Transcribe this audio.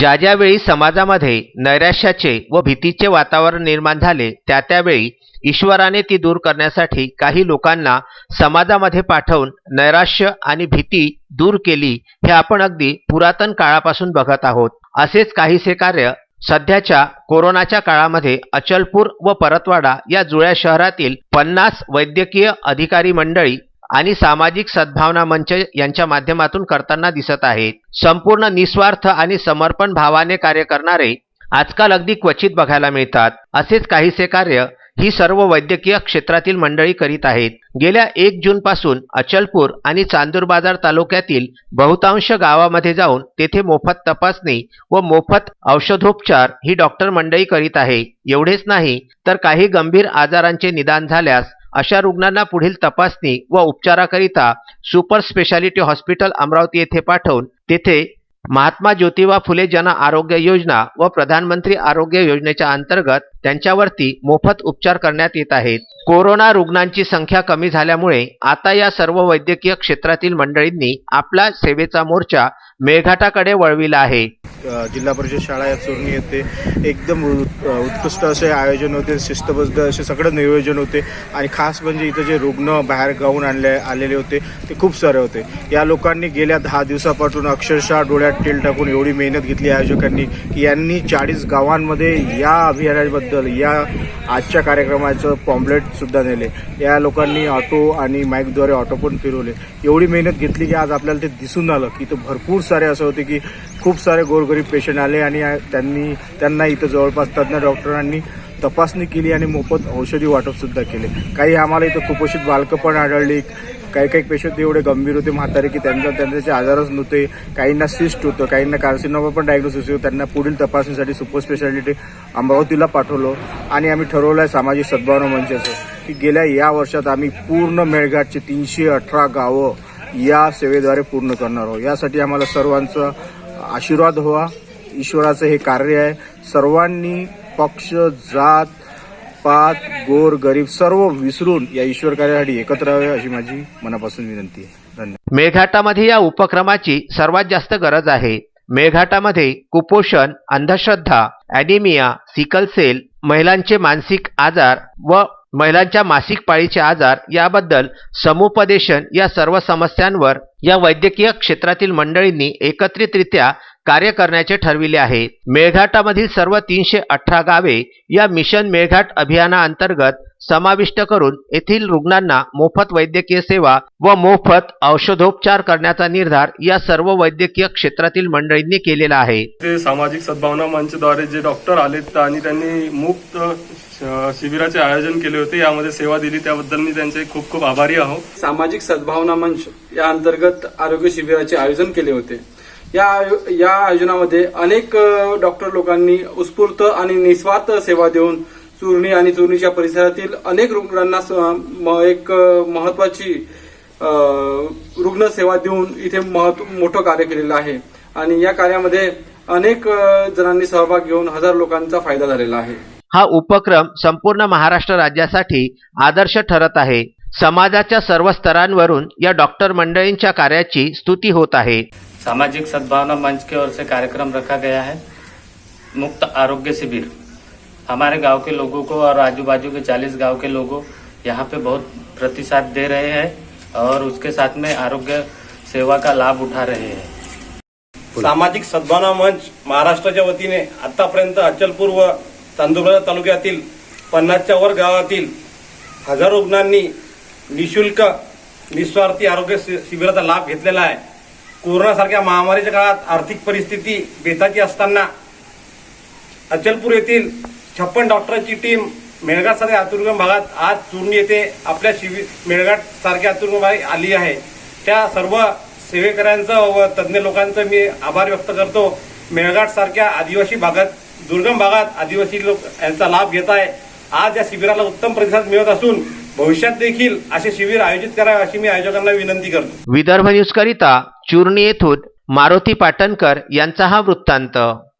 ज्या ज्यावेळी समाजामध्ये नैराश्याचे व भीतीचे वातावरण निर्माण झाले त्या त्यावेळी ईश्वराने ती दूर करण्यासाठी काही लोकांना समाजामध्ये पाठवून नैराश्य आणि भीती दूर केली हे आपण अगदी पुरातन काळापासून बघत आहोत. असेच काहीसे कार्य सध्याच्या कोरोनाच्या काळामध्ये अचलपूर व परतवाडा या जुळ्या शहरातील पन्नास वैद्यकीय अधिकारी मंडळी आणि सामाजिक सद्भावना मंच यांच्या माध्यमातून करताना दिसत आहेत. संपूर्ण निस्वार्थ आणि समर्पण भावाने कार्य करणारे आजकाल अगदी क्वचित बघायला मिळतात. असेच काहीसे कार्य ही सर्व वैद्यकीय क्षेत्रातील मंडळी करीत आहेत. गेल्या एक जून पासून अचलपूर आणि चांदूर बाजार तालुक्यातील बहुतांश गावामध्ये जाऊन तेथे मोफत तपासणी व मोफत औषधोपचार ही डॉक्टर मंडळी करीत आहे. एवढेच नाही तर काही गंभीर आजारांचे निदान झाल्यास अशा रुग्णांना पुढील तपासणी व उपचाराकरिता सुपर स्पेशालिटी हॉस्पिटल अमरावती येथे पाठवून तेथे महात्मा ज्योतिबा फुले जन आरोग्य योजना व प्रधानमंत्री आरोग्य योजनेच्या अंतर्गत त्यांच्यावरती मोफत उपचार करण्यात येत आहेत. कोरोना रुग्णांची संख्या कमी झाल्यामुळे आता या सर्व वैद्यकीय क्षेत्रातील मंडळींनी आपला सेवेचा मोर्चा मेळघाटाकडे वळविला आहे. जिल्हा परिषद शाळा या चोरणी येथे एकदम उत्कृष्ट असे आयोजन होते शिस्तबद्ध असे सगळं नियोजन होते आणि खास म्हणजे इथं जे रुग्ण बाहेर गावून आणले आलेले होते ते खूप सारे होते. या लोकांनी गेल्या दहा दिवसापासून अक्षरशः डोळ्यात तेल टाकून एवढी मेहनत घेतली आयोजकांनी की यांनी चाळीस गावांमध्ये या अभियानाबद्दल या आजच्या कार्यक्रमाचं पॉम्पलेट सुद्धा नेले. या लोकांनी ऑटो आणि माईकद्वारे ऑटो पण फिरवले. एवढी मेहनत घेतली की आज आपल्याला ते दिसून आलं की इथं भरपूर सारे असं होते की खूप सारे गोरगरीब पेशंट आले आणि त्यांनी त्यांना इथं जवळपास तज्ज्ञ डॉक्टरांनी तपासणी केली आणि मोफत औषधी वाटप सुद्धा केले. काही आम्हाला इथं कुपोषित बालकं पण आढळली काही काही पेशंट एवढे गंभीर होते म्हातारे की त्यांचा त्यांचे आजारच नव्हते काहींना सिस्ट होतं काहींना कार्सिनोमा पण डायग्नोसिस होतं त्यांना पुढील तपासणीसाठी सुपर स्पेशालिटी अमरावतीला पाठवलं. आणि आम्ही ठरवलं आहे सामाजिक सद्भावना मंचाचं की गेल्या या वर्षात आम्ही पूर्ण मेळघाटचे तीनशे अठरा गावं या सेवेद्वारे पूर्ण करणार आहोत. यासाठी आम्हाला सर्वांचा आशीर्वाद हवा ईश्वराचं हे कार्य आहे. सर्वांनी पक्ष जात पात गोर गरीब सर्व विसरून या ईश्वर कार्यासाठी एकत्र अशी माझी मनापासून विनंती आहे. धन्यवाद. मेळघाटामध्ये या उपक्रमाची सर्वात जास्त गरज आहे. मेळघाटामध्ये कुपोषण अंधश्रद्धा अॅनिमिया सिकल सेल महिलांचे मानसिक आजार व महिलांच्या मासिक पाळीचे आजार याबद्दल समुपदेशन या सर्व समस्यांवर या वैद्यकीय क्षेत्रातील मंडळींनी एकत्रितरित्या कार्य करण्याचे ठरविले आहे. मेळघाटामधील सर्व तीनशे अठरा गावे या मिशन मेळघाट अभियानाअंतर्गत समाविष्ट करून येथील रुग्णांना मोफत वैद्यकीय सेवा व मोफत औषधोपचार करण्याचा निर्धार या सर्व वैद्यकीय क्षेत्रातील मंडळींनी केलेला आहे. ते सामाजिक सद्भावना मंचद्वारे जे डॉक्टर आलेत आणि त्यांनी मुक्त शिबिराचे आयोजन केले होते. यामध्ये सेवा दिली. त्याबद्दल मी त्यांचे खूप खूप आभारी आहोत सामाजिक सद्भावना मंच या अंतर्गत आरोग्य शिबिराचे आयोजन केले होते. या या आयोजनामध्ये अनेक डॉक्टर लोकांनी उत्स्फूर्त आणि निस्वार्थ सेवा देऊन चुरणी आणि चुरणीच्या परिसरातील अनेक रुग्णांना स- म- एक महत्वाची अ, रुग्णसेवा देऊन इथे मोठं कार्य केलेलं आहे. आणि या कार्यामध्ये अनेक जणांनी सहभाग घेऊन हजार लोकांचा फायदा झालेला आहे. हा उपक्रम संपूर्ण महाराष्ट्र राज्यासाठी आदर्श ठरत आहे. समाजाच्या सर्व स्तरांवरून या डॉक्टर मंडळींच्या कार्याची स्तुती होत आहे. सामाजिक सद्भावना मंच की ओर से कार्यक्रम रखा गया है। मुक्त आरोग्य शिविर। हमारे गाँव के लोगों को और आजू बाजू के 40 गाँव के लोगों यहाँ पे बहुत प्रतिसाद दे रहे हैं और उसके साथ में आरोग्य सेवा का लाभ उठा रहे हैं। सामाजिक सद्भावना मंच महाराष्ट्राच्या वतीने आतापर्यंत अचलपूर व चांदूरबाजार तालुक्यातील पन्नासच्या वर गावातील हजारो रुग्णांनी निशुल्क निस्वार्थी आरोग्य शिबिराचा लाभ आहे. कोरोनासारख्या महामारीच्या काळात आर्थिक परिस्थिती बेताची असताना अचलपूर येथील छप्पन डॉक्टरांची टीम मेळघाट सारख्या भागात आज चुरणी येथे आपल्या शिबिर मेळघाट सारख्या भागात आली आहे. त्या सर्व सेवेकऱ्यांचं व तज्ज्ञ लोकांचं मी आभार व्यक्त करतो. मेळघाट सारख्या आदिवासी भागात दुर्गम भागात आदिवासी लोक यांचा लाभ घेत आहे. आज या शिबिराला उत्तम प्रतिसाद मिळत असून भविष्यात देखील असे शिबिर आयोजित करावे अशी मी आयोजकांना विनंती करतो. विदर्भ न्यूजकरिता चूर्णी येथून मारुती पाटणकर यांचा हा वृत्तांत.